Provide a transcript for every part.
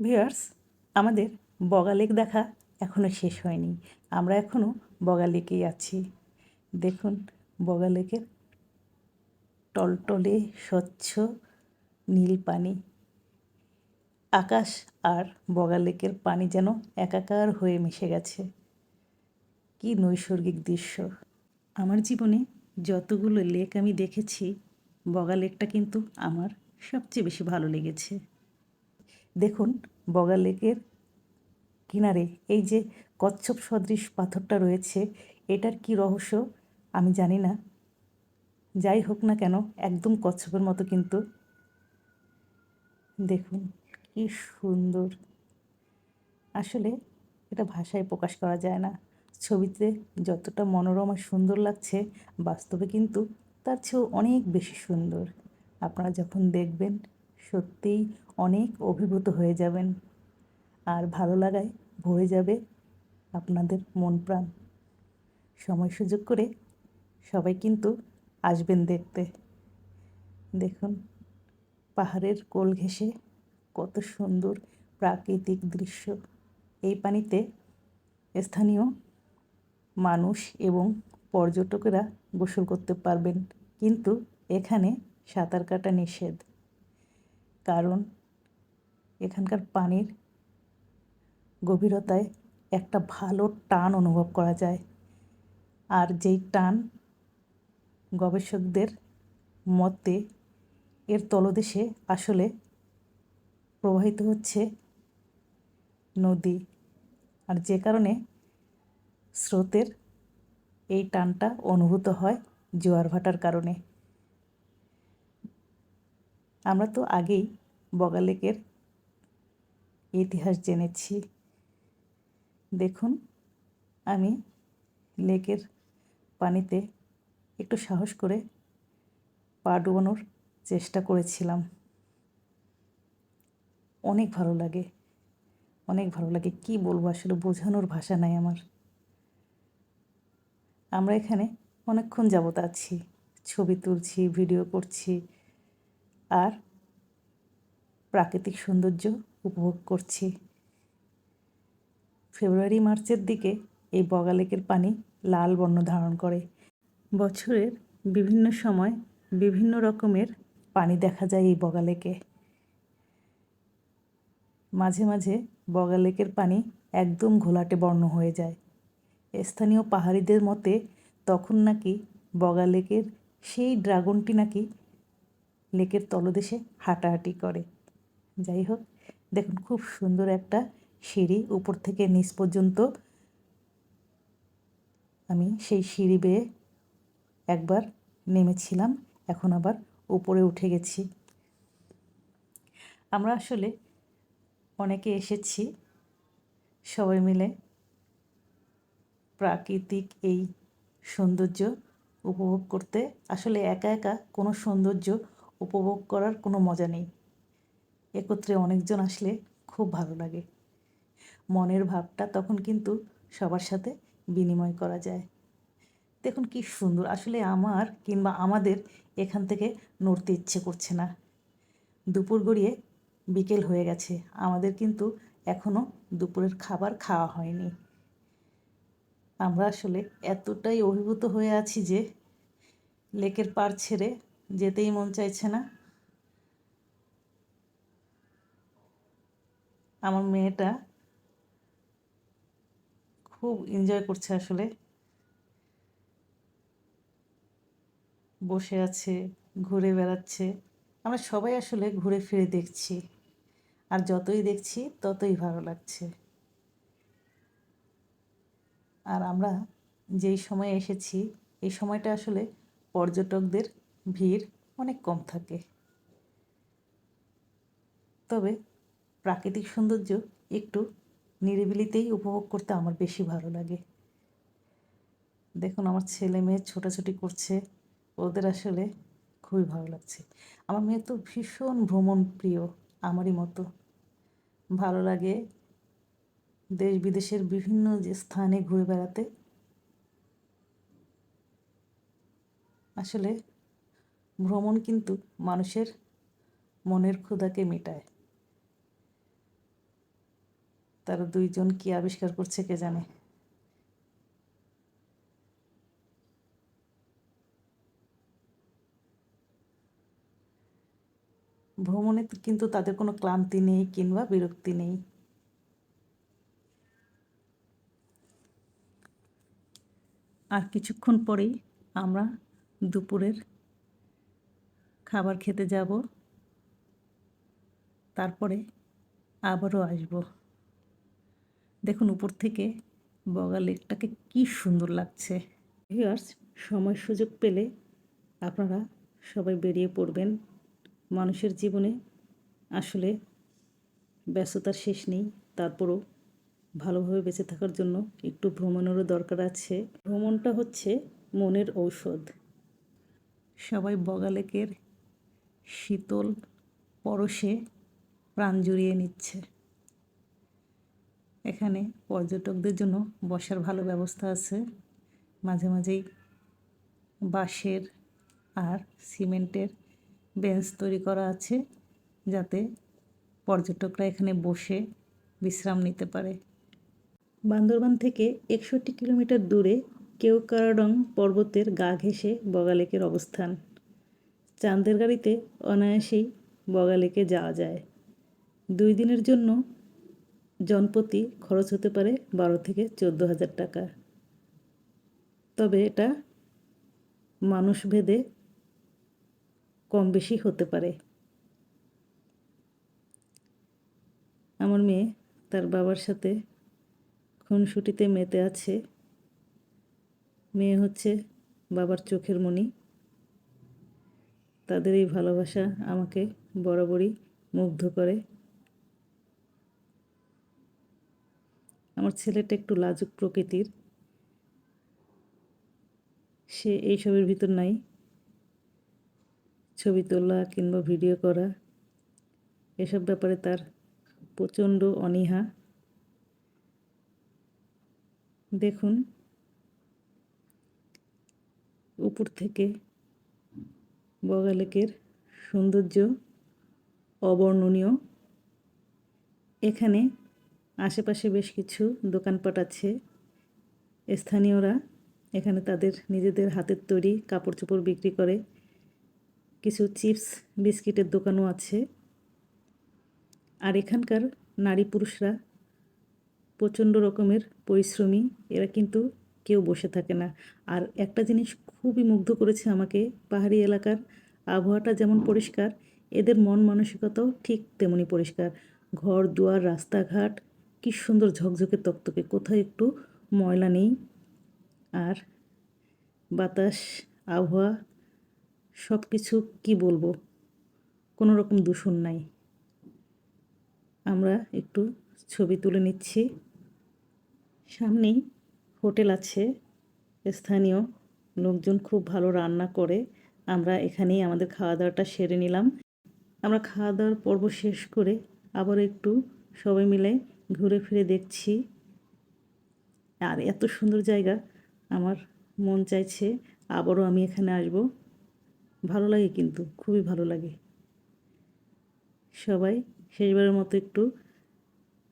Viewers, আমাদের বগা lake দেখা এখনও শেষ হয়নি। আমরা এখনও বগা লেকেই আছি। দেখুন, বগা লেকের টলটলে, স্বচ্ছ নীল পানি। আকাশ আর বগা লেকের পানি যেন একাকার হয়ে মিশে গেছে। কি নৈসর্গিক দৃশ্য। আমার জীবনে যতগুলো লেক আমি দেখেছি, বগা লেকটা কিন্তু আমার সবচেয়ে বেশি ভালো লেগেছে। দেখুন বগা লেকের কিনারে এই যে কচ্ছপ সদৃশ পাথরটা রয়েছে, এটার কি রহস্য আমি জানি না। যাই হোক না কেন, একদম কচ্ছপের মতো কিন্তু। দেখুন, কি সুন্দর। আসলে এটা ভাষায় প্রকাশ করা যায় না। ছবিতে যতটা মনোরম আর সুন্দর লাগছে, বাস্তবে কিন্তু তার চেয়েও অনেক বেশি সুন্দর। আপনারা যখন দেখবেন সত্যিই অনেক অভিভূত হয়ে যাবেন। আর ভালো লাগায় ভরে যাবে আপনাদের মন প্রাণ সময় সুযোগ করে সবাই কিন্তু আসবেন দেখতে। দেখুন, পাহাড়ের কোল ঘেঁষে কত সুন্দর প্রাকৃতিক দৃশ্য। এই পানিতে স্থানীয় মানুষ এবং পর্যটকেরা গোসল করতে পারবেন। কিন্তু এখানে সাঁতার কাটা নিষেধ। কারণ এখানকার পানির গভীরতায় একটা ভালো টান অনুভব করা যায়। আর যেই টান গবেষকদের মতে এর তলদেশে আসলে প্রবাহিত হচ্ছে নদী। আর যে কারণে স্রোতের এই টানটা অনুভূত হয় জোয়ার ভাটার কারণে। আমরা তো আগেই বগালেকের ইতিহাস জেনেছি। দেখুন, আমি লেকের পানিতে একটু সাহস করে পা ডুবানোর চেষ্টা করেছিলাম। অনেক ভালো লাগে, অনেক ভালো লাগে। কি বলব, আসলে বোঝানোর ভাষা নাই আমার। আমরা এখানে অনেকক্ষণ যাবত আছি, ছবি তুলছি, ভিডিও করছি। আর প্রাকৃতিক সৌন্দর্য উপভোগ করছি। ফেব্রুয়ারি, মার্চের দিকে এই বগালেকের পানি লাল বর্ণ ধারণ করে। বছরের বিভিন্ন সময় বিভিন্ন রকমের পানি দেখা যায় এই বগা লেকে মাঝে মাঝে বগালেকের পানি একদম ঘোলাটে বর্ণ হয়ে যায়। স্থানীয় পাহাড়িদের মতে তখন নাকি বগা লেকের সেই ড্রাগনটি নাকি লেকের তলদেশে হাঁটাহাঁটি করে। যাই হোক, দেখুন খুব সুন্দর একটা সিঁড়ি উপর থেকে নিচ পর্যন্ত। আমি সেই সিঁড়ি বেয়ে একবার নেমেছিলাম, এখন আবার উপরে উঠে গেছি। আমরা আসলে অনেকে এসেছি, সবাই মিলে প্রাকৃতিক এই সৌন্দর্য উপভোগ করতে। আসলে একা একা কোনো সৌন্দর্য উপভোগ করার কোনো মজা নেই। একত্রে অনেকজন আসলে খুব ভালো লাগে। মনের ভাবটা তখন কিন্তু সবার সাথে বিনিময় করা যায়। দেখুন কি সুন্দর, আসলে আমার কিংবা আমাদের এখান থেকে নড়তে ইচ্ছে করছে না। দুপুর গড়িয়ে বিকেল হয়ে গেছে, আমাদের কিন্তু এখনও দুপুরের খাবার খাওয়া হয়নি। আমরা আসলে এতটাই অভিভূত হয়ে আছি যে লেকের পার ছেড়ে যেতেই মন চাইছে না। আমার মেয়েটা খুব এনজয় করছে আসলে। বসে আছে, ঘুরে বেড়াচ্ছে। আমরা সবাই আসলে ঘুরে ফিরে দেখছি। আর যতই দেখছি, ততই ভালো লাগছে। আর আমরা যেই সময় এসেছি, এই সময়টা আসলে পর্যটকদের ভিড় অনেক কম থাকে। তবে প্রাকৃতিক সৌন্দর্য একটু নিরিবিলিতেই উপভোগ করতে আমার বেশি ভালো লাগে। দেখুন, আমার ছেলে মেয়ে ছোটাছুটি করছে। ওদের আসলে খুবই ভালো লাগছে। আমার মেয়ে তো ভীষণ ভ্রমণ প্রিয় আমারই মতো। ভালো লাগে দেশ বিদেশের বিভিন্ন যে স্থানে ঘুরে বেড়াতে। আসলে ভ্রমণ কিন্তু মানুষের মনের ক্ষুধাকে মেটায়। তারা দুইজন কি আবিষ্কার করছে কে জানে? ভ্রমণে কিন্তু তাদের কোনো ক্লান্তি নেই কিংবা বিরক্তি নেই। আর কিছুক্ষণ পরেই আমরা দুপুরের খাবার খেতে যাব। তারপরে আবারও আসব। দেখুন উপর থেকে বগা লেকটাকে কি সুন্দর লাগছে। ভিউয়ার্স, সময় সুযোগ পেলে আপনারা সবাই বেরিয়ে পড়বেন। মানুষের জীবনে আসলে ব্যস্ততার শেষ নেই। তারপরও ভালোভাবে বেঁচে থাকার জন্য একটু ভ্রমণেরও দরকার আছে। ভ্রমণটা হচ্ছে মনের ঔষধ। সবাই বগালেকের শীতল পরশে প্রাণ জুড়িয়ে নিচ্ছে। এখানে পর্যটকদের জন্য বসার ভালো ব্যবস্থা আছে। মাঝে মাঝেই বাঁশের আর সিমেন্টের বেঞ্চ তৈরি করা আছে যাতে পর্যটকরা এখানে বসে বিশ্রাম নিতে পারে। বান্দরবান থেকে একষট্টি কিলোমিটার দূরে কেওকারাডং পর্বতের গা ঘেঁষে বগালেকের অবস্থান। চাঁদের গাড়িতে অনায়াসেই বগালেকে যাওয়া যায়। দুই দিনের জন্য জনপ্রতি খরচ হতে পারে বারো থেকে চোদ্দ হাজার টাকা। তবে এটা মানুষ ভেদে কম বেশি হতে পারে। আমার মেয়ে তার বাবার সাথে খুনসুটিতে মেতে আছে। মেয়ে হচ্ছে বাবার চোখের মণি। তাদের এই ভালোবাসা আমাকে বরাবরই মুগ্ধ করে। আমার ছেলেটা একটু লাজুক প্রকৃতির। সে এইসবের ভিতর নাই। ছবি তোলা কিংবা ভিডিও করা, এসব ব্যাপারে তার প্রচণ্ড অনীহা। দেখুন, উপর থেকে বগালেকের সৌন্দর্য অবর্ণনীয়। এখানে আশেপাশে বেশ কিছু দোকানপাট আছে। স্থানীয়রা এখানে তাদের নিজেদের হাতের তৈরি কাপড় চোপড় বিক্রি করে। কিছু চিপস, বিস্কিটের দোকানও আছে। আর এখানকার নারী পুরুষরা প্রচণ্ড রকমের পরিশ্রমী। এরা কিন্তু কেউ বসে থাকে না। আর একটা জিনিস খুবই মুগ্ধ করেছে আমাকে, পাহাড়ি এলাকার আবহাওয়াটা যেমন পরিষ্কার, এদের মন মানসিকতাও ঠিক তেমনি পরিষ্কার। ঘর, দুয়ার, রাস্তাঘাট, কি সুন্দর ঝকঝকে তকতকে, কোথাও একটু ময়লা নেই। আর বাতাস, আবহাওয়া সব কিছু কি বলব কোনো রকম দূষণ নাই। আমরা একটু ছবি তুলে নিচ্ছি। সামনেই হোটেল আছে, স্থানীয় লোকজন খুব ভালো রান্না করে। আমরা এখানেই আমাদের খাওয়া দাওয়াটা সেরে নিলাম। আমরা খাওয়া দাওয়ার পর্ব শেষ করে আবার একটু সবাই মিলে ঘুরে ফিরে দেখছি। আর এত সুন্দর জায়গা, আমার মন চাইছে আবারও আমি এখানে আসব। ভালো লাগে কিন্তু, খুবই ভালো লাগে। সবাই শেষবারের মতো একটু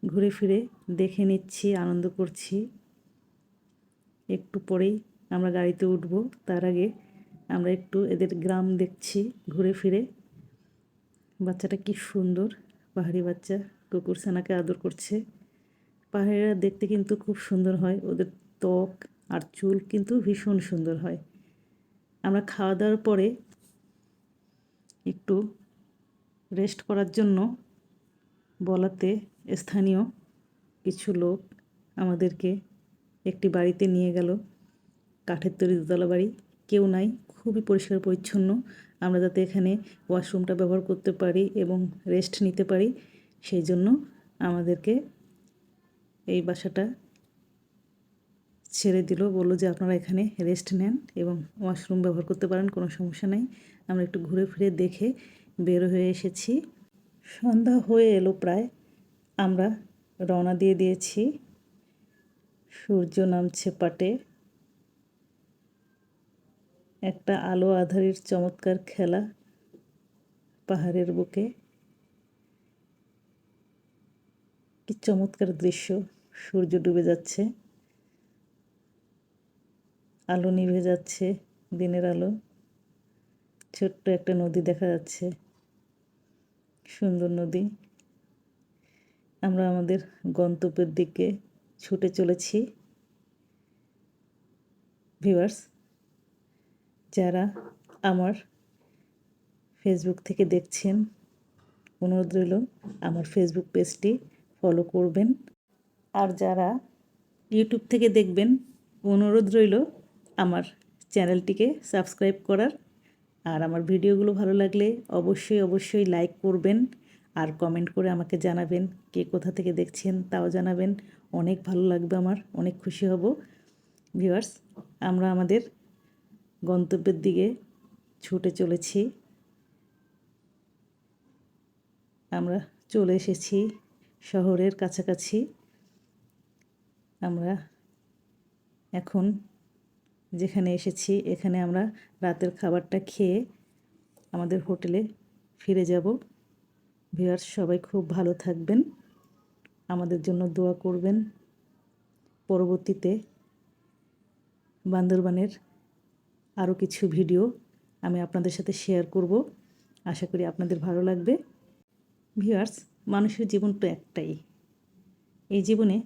ঘুরে ফিরে দেখে নিচ্ছি, আনন্দ করছি। একটু পরেই আমরা গাড়িতে উঠব। তার আগে আমরা একটু এদের গ্রাম দেখছি ঘুরে ফিরে। বাচ্চাটা কি সুন্দর, পাহাড়ি বাচ্চা, কুকুর সানাকে আদর করছে। পাহাড়িরা দেখতে কিন্তু খুব সুন্দর হয়, ওদের ত্বক আর চুল কিন্তু ভীষণ সুন্দর হয়। আমরা খাওয়া দাওয়ার পরে একটু রেস্ট করার জন্য বলাতে স্থানীয় কিছু লোক আমাদেরকে একটি বাড়িতে নিয়ে গেল। কাঠের তৈরি দোতলা বাড়ি। কেউ নাই, খুবই পরিষ্কার পরিচ্ছন্ন। আমরা যাতে এখানে ওয়াশরুমটা ব্যবহার করতে পারি এবং রেস্ট নিতে পারি, সেই জন্য আমাদেরকে এই বাসাটা ছেড়ে দিল। বলল যে আপনারা এখানে রেস্ট নেন এবং ওয়াশরুম ব্যবহার করতে পারেন, কোনো সমস্যা নাই। আমরা একটু ঘুরে ফিরে দেখে বের হয়ে এসেছি। সন্ধ্যা হয়ে এলো প্রায়। আমরা রওনা দিয়ে দিয়েছি। সূর্য নামছে পাটে। একটা আলো আধারের চমৎকার খেলা পাহাড়ের বুকে। কি চমৎকার দৃশ্য, সূর্য ডুবে যাচ্ছে। আলো নিভে যাচ্ছে দিনের আলো। ছোট্ট একটা নদী দেখা যাচ্ছে। সুন্দর নদী। আমরা আমাদের গন্তব্যের দিকে ছুটে চলেছি। ভিউয়ার্স, যারা আমার ফেসবুক থেকে দেখছেন, অনুরোধ রইল আমার ফেসবুক পেজটি ফলো করবেন। আর যারা ইউটিউব থেকে দেখবেন, অনুরোধ রইল আমার চ্যানেলটিকে সাবস্ক্রাইব করার। আর আমার ভিডিওগুলো ভালো লাগলে অবশ্যই অবশ্যই লাইক করবেন। আর কমেন্ট করে আমাকে জানাবেন কে কোথা থেকে দেখছেন, তাও জানাবেন। অনেক ভালো লাগবে আমার, অনেক খুশি হব। ভিউয়ার্স, আমরা আমাদের গন্তব্যের দিকে ছুটে চলেছি। আমরা চলে এসেছি শহরের কাছাকাছি। আমরা এখন যেখানে এসেছি, এখানে আমরা রাতের খাবারটা খেয়ে আমাদের হোটেলে ফিরে যাব। ভিউয়ার্স, সবাই খুব ভালো থাকবেন। আমাদের জন্য দোয়া করবেন। পরবর্তীতে বান্দরবানের আরও কিছু ভিডিও আমি আপনাদের সাথে শেয়ার করব। আশা করি আপনাদের ভালো লাগবে। ভিউয়ার্স, মানুষের জীবন তো একটাই। এই জীবনে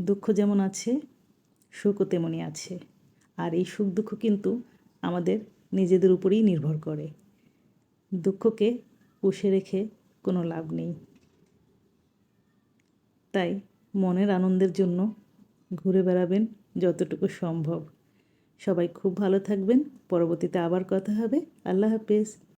দুঃখ যেমন আছে, সুখও তেমনই আছে। আর এই সুখ দুঃখ কিন্তু আমাদের নিজেদের উপরেই নির্ভর করে। দুঃখকে পুষে রেখে কোনো লাভ নেই। তাই মনের আনন্দের জন্য ঘুরে বেড়াবেন যতটুকু সম্ভব। সবাই খুব ভালো থাকবেন। পরবর্তীতে আবার কথা হবে। আল্লাহ হাফেজ।